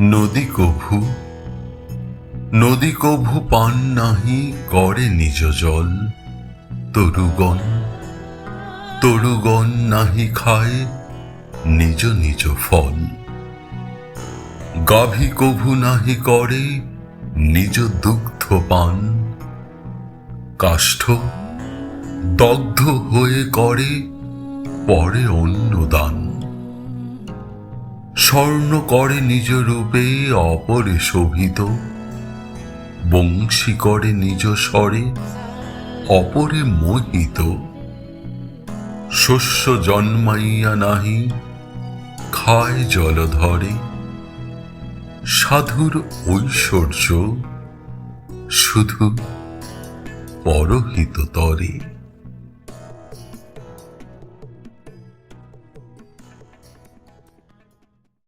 নদী কভু নদী কভু পান নাহি করে নিজ জল। তরুগণ তরুগণ নাহি খায় নিজ নিজ ফল। গাভী কভু নাহি করে নিজ দুগ্ধ পান। কাষ্ঠ দগ্ধ হয়ে করে পরে অন্নদান স্বর্ণ করে নিজ রূপে অপরে শোভিত, বংশী করে নিজ স্বরে অপরে মোহিত। শস্য জন্মাইয়া নাহি, খায় জলধরে সাধুর ঐশ্বর্য শুধু পরহিত তরে।